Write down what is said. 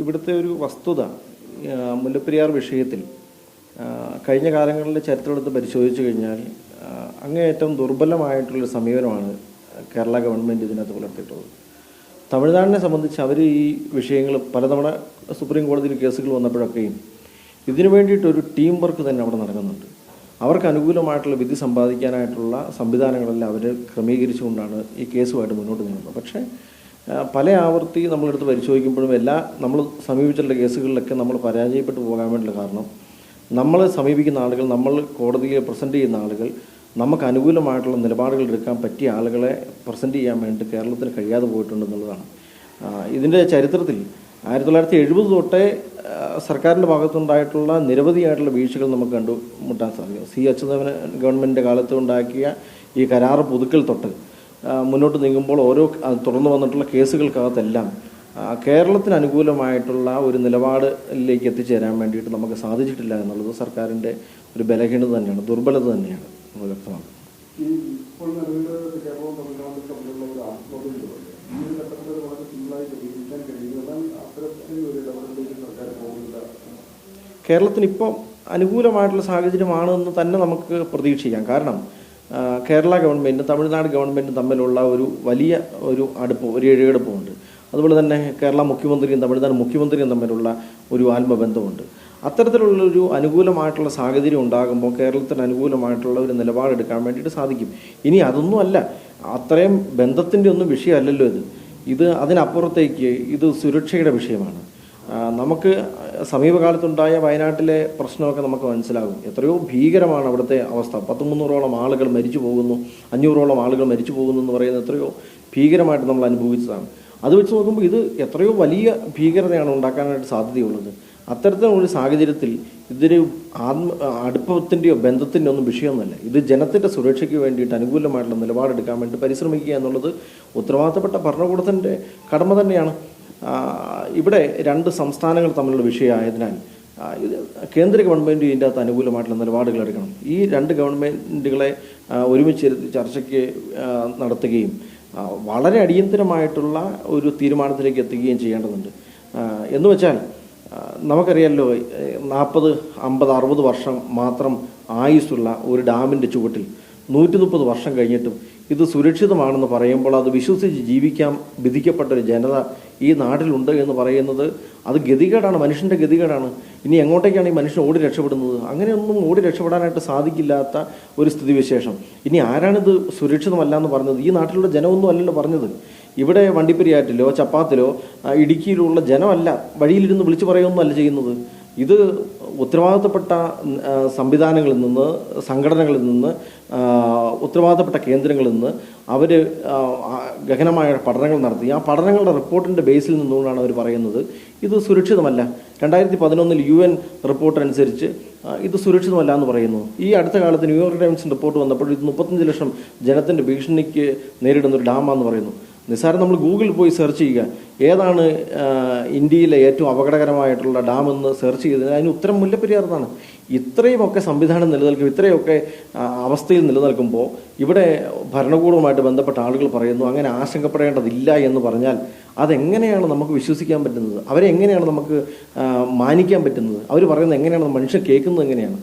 ഇവിടുത്തെ ഒരു വസ്തുത മുല്ലപ്പെരിയാർ വിഷയത്തിൽ കഴിഞ്ഞ കാലങ്ങളിലെ ചരിത്രമെടുത്ത് പരിശോധിച്ചു കഴിഞ്ഞാൽ അങ്ങേയറ്റം ദുർബലമായിട്ടുള്ളൊരു സമീപനമാണ് കേരള ഗവൺമെന്റ് ഇതിനകത്ത് പുലർത്തിയിട്ടുള്ളത്. തമിഴ്നാടിനെ സംബന്ധിച്ച് അവർ ഈ വിഷയങ്ങൾ പലതവണ സുപ്രീം കോടതിയിൽ കേസുകൾ വന്നപ്പോഴൊക്കെയും ഇതിനു വേണ്ടിയിട്ടൊരു ടീം വർക്ക് തന്നെ അവിടെ നടക്കുന്നുണ്ട്. അവർക്ക് അനുകൂലമായിട്ടുള്ള വിധി സമ്പാദിക്കാനായിട്ടുള്ള സംവിധാനങ്ങളെല്ലാം അവർ ക്രമീകരിച്ചുകൊണ്ടാണ് ഈ കേസുമായിട്ട് മുന്നോട്ട് നീങ്ങുന്നത്. പക്ഷേ പല ആവർത്തി നമ്മളെടുത്ത് പരിശോധിക്കുമ്പോഴും എല്ലാ നമ്മൾ സമീപിച്ചിട്ടുള്ള കേസുകളിലൊക്കെ നമ്മൾ പരാജയപ്പെട്ടു പോകാൻ വേണ്ടിയുള്ള കാരണം നമ്മൾ സമീപിക്കുന്ന ആളുകൾ നമ്മൾ കോടതിയിൽ പ്രസന്റ് ചെയ്യുന്ന ആളുകൾ നമുക്ക് അനുകൂലമായിട്ടുള്ള നിലപാടുകൾ എടുക്കാൻ പറ്റിയ ആളുകളെ പ്രസന്റ് ചെയ്യാൻ വേണ്ടി കേരളത്തിന് കഴിയാതെ പോയിട്ടുണ്ടെന്നുള്ളതാണ് ഇതിന്റെ ചരിത്രത്തിൽ ആയിരത്തി തൊള്ളായിരത്തി എഴുപത് തൊട്ടേ സർക്കാരിന്റെ ഭാഗത്തുണ്ടായിട്ടുള്ള നിരവധിയായിട്ടുള്ള വീഴ്ചകൾ നമുക്ക് കണ്ടുമുട്ടാൻ സാധിക്കും. സി അച്യുതമന ഗവൺമെന്റിന്റെ കാലത്ത് ഉണ്ടാക്കിയ ഈ കരാർ പുതുക്കൽ തൊട്ട് മുന്നോട്ട് നീങ്ങുമ്പോൾ ഓരോ തുടർന്ന് വന്നിട്ടുള്ള കേസുകൾക്കകത്തെല്ലാം കേരളത്തിന് അനുകൂലമായിട്ടുള്ള ഒരു നിലപാടിലേക്ക് എത്തിച്ചേരാൻ വേണ്ടിയിട്ട് നമുക്ക് സാധിച്ചിട്ടില്ല എന്നുള്ളത് സർക്കാരിന്റെ ഒരു ബലഹീനത തന്നെയാണ് ദുർബലത തന്നെയാണ് നമ്മൾ വ്യക്തമാക്കുന്നത് കേരളത്തിന് ഇപ്പോൾ അനുകൂലമായിട്ടുള്ള സാഹചര്യമാണ് എന്ന് തന്നെ നമുക്ക് പ്രതീക്ഷിക്കാം. കാരണം കേരള ഗവൺമെന്റും തമിഴ്നാട് ഗവൺമെന്റും തമ്മിലുള്ള ഒരു വലിയ ഒരു അടുപ്പം ഒരു ഇഴയെടുപ്പമുണ്ട് അതുപോലെ തന്നെ കേരള മുഖ്യമന്ത്രിയും തമിഴ്നാട് മുഖ്യമന്ത്രിയും തമ്മിലുള്ള ഒരു ആത്മബന്ധമുണ്ട്. അത്തരത്തിലുള്ളൊരു അനുകൂലമായിട്ടുള്ള സാഹചര്യം ഉണ്ടാകുമ്പോൾ കേരളത്തിന് അനുകൂലമായിട്ടുള്ള ഒരു നിലപാടെടുക്കാൻ വേണ്ടിയിട്ട് സാധിക്കും. ഇനി അതൊന്നും അല്ല. അത്രയും ബന്ധത്തിന്റെ ഒന്നും വിഷയമല്ലല്ലോ ഇത്. ഇത് അതിനപ്പുറത്തേക്ക് ഇത് സുരക്ഷയുടെ വിഷയമാണ്. നമുക്ക് സമീപകാലത്തുണ്ടായ വയനാട്ടിലെ പ്രശ്നമൊക്കെ നമുക്ക് മനസ്സിലാകും. എത്രയോ ഭീകരമാണ് അവിടുത്തെ അവസ്ഥ. പത്ത് മുന്നൂറോളം ആളുകൾ മരിച്ചു പോകുന്നു. അഞ്ഞൂറോളം ആളുകൾ മരിച്ചു പോകുന്നു എന്ന് പറയുന്നത് എത്രയോ ഭീകരമായിട്ട് നമ്മൾ അനുഭവിച്ചതാണ്. അത് വെച്ച് നോക്കുമ്പോൾ ഇത് എത്രയോ വലിയ ഭീകരതയാണ് ഉണ്ടാക്കാനായിട്ട് സാധ്യതയുള്ളത്. അത്തരത്തിലുള്ള സാഹചര്യത്തിൽ ഇതൊരു ആത്മ അടുപ്പത്തിന്റെയോ ബന്ധത്തിന്റെയോ ഒന്നും വിഷയമൊന്നുമല്ല. ഇത് ജനത്തിന്റെ സുരക്ഷയ്ക്ക് വേണ്ടിയിട്ട് അനുകൂലമായിട്ടുള്ള നിലപാടെടുക്കാൻ വേണ്ടി പരിശ്രമിക്കുക എന്നുള്ളത് ഉത്തരവാദിത്തപ്പെട്ട ഭരണകൂടത്തിന്റെ കടമ തന്നെയാണ്. ഇവിടെ രണ്ട് സംസ്ഥാനങ്ങൾ തമ്മിലുള്ള വിഷയമായതിനാൽ ഇത് കേന്ദ്ര ഗവൺമെന്റ് ഇതിന്റെ അകത്ത് അനുകൂലമായിട്ടുള്ള നിലപാടുകൾ എടുക്കണം. ഈ രണ്ട് ഗവൺമെന്റുകളെ ഒരുമിച്ച് ചർച്ചയ്ക്ക് നടത്തുകയും വളരെ അടിയന്തരമായിട്ടുള്ള ഒരു തീരുമാനത്തിലേക്ക് എത്തുകയും ചെയ്യേണ്ടതുണ്ട്. എന്ന് വെച്ചാൽ നമുക്കറിയാമല്ലോ നാൽപ്പത് അമ്പത് അറുപത് വർഷം മാത്രം ആയുസ്സുള്ള ഒരു ഡാമിന്റെ ചുവട്ടിൽ നൂറ്റി മുപ്പത് വർഷം കഴിഞ്ഞിട്ടും ഇത് സുരക്ഷിതമാണെന്ന് പറയുമ്പോൾ അത് വിശ്വസിച്ച് ജീവിക്കാൻ വിധിക്കപ്പെട്ട ഒരു ജനത ഈ നാട്ടിലുണ്ട് എന്ന് പറയുന്നത് അത് ഗതികേടാണ് മനുഷ്യന്റെ ഗതികേടാണ്. ഇനി എങ്ങോട്ടേക്കാണ് ഈ മനുഷ്യൻ ഓടി രക്ഷപ്പെടുന്നത്? അങ്ങനെയൊന്നും ഓടി രക്ഷപ്പെടാനായിട്ട് സാധിക്കില്ലാത്ത ഒരു സ്ഥിതിവിശേഷം. ഇനി ആരാണിത് സുരക്ഷിതമല്ല എന്ന് പറഞ്ഞത്? ഈ നാട്ടിലുള്ള ജനമൊന്നും അല്ലല്ലോ പറഞ്ഞത്. ഇവിടെ വണ്ടിപ്പെരിയാറ്റിലോ ചപ്പാത്തിലോ ഇടുക്കിയിലുള്ള ജനമല്ല വഴിയിലിരുന്ന് വിളിച്ചു പറയുകയൊന്നും അല്ല ചെയ്യുന്നത്. ഇത് ഉത്തരവാദിത്തപ്പെട്ട സംവിധാനങ്ങളിൽ നിന്ന് സംഘടനകളിൽ നിന്ന് ഉത്തരവാദിത്തപ്പെട്ട കേന്ദ്രങ്ങളിൽ നിന്ന് അവർ ഗഹനമായ പഠനങ്ങൾ നടത്തി. ആ പഠനങ്ങളുടെ റിപ്പോർട്ടിന്റെ ബേസിൽ നിന്നുകൊണ്ടാണ് അവർ പറയുന്നത് ഇത് സുരക്ഷിതമല്ല. രണ്ടായിരത്തി പതിനൊന്നിൽ യു എൻ റിപ്പോർട്ട് അനുസരിച്ച് ഇത് സുരക്ഷിതമല്ല എന്ന് പറയുന്നു. ഈ അടുത്ത കാലത്ത് ന്യൂയോർക്ക് ടൈംസിന്റെ റിപ്പോർട്ട് വന്നപ്പോൾ ഇത് മുപ്പത്തഞ്ച് ലക്ഷം ജനത്തിന്റെ ഭീഷണിക്ക് നേരിടുന്ന ഒരു ഡാമാന്ന് പറയുന്നു. നിസ്സാരം നമ്മൾ ഗൂഗിളിൽ പോയി സെർച്ച് ചെയ്യുക. ഏതാണ് ഇന്ത്യയിലെ ഏറ്റവും അപകടകരമായിട്ടുള്ള ഡാം എന്ന് സെർച്ച് ചെയ്ത് അതിന് ഉത്തരം മുല്ലപ്പെരിയാർന്നാണ് ഇത്രയുമൊക്കെ സംവിധാനം നിലനിൽക്കും ഇത്രയൊക്കെ അവസ്ഥയിൽ നിലനിൽക്കുമ്പോൾ ഇവിടെ ഭരണകൂടവുമായിട്ട് ബന്ധപ്പെട്ട ആളുകൾ പറയുന്നു അങ്ങനെ ആശങ്കപ്പെടേണ്ടതില്ല എന്ന് പറഞ്ഞാൽ അതെങ്ങനെയാണ് നമുക്ക് വിശ്വസിക്കാൻ പറ്റുന്നത്? അവരെ എങ്ങനെയാണ് നമുക്ക് മാനിക്കാൻ പറ്റുന്നത്? അവർ പറയുന്നത് എങ്ങനെയാണ് മനുഷ്യൻ കേൾക്കുന്നത് എങ്ങനെയാണ്?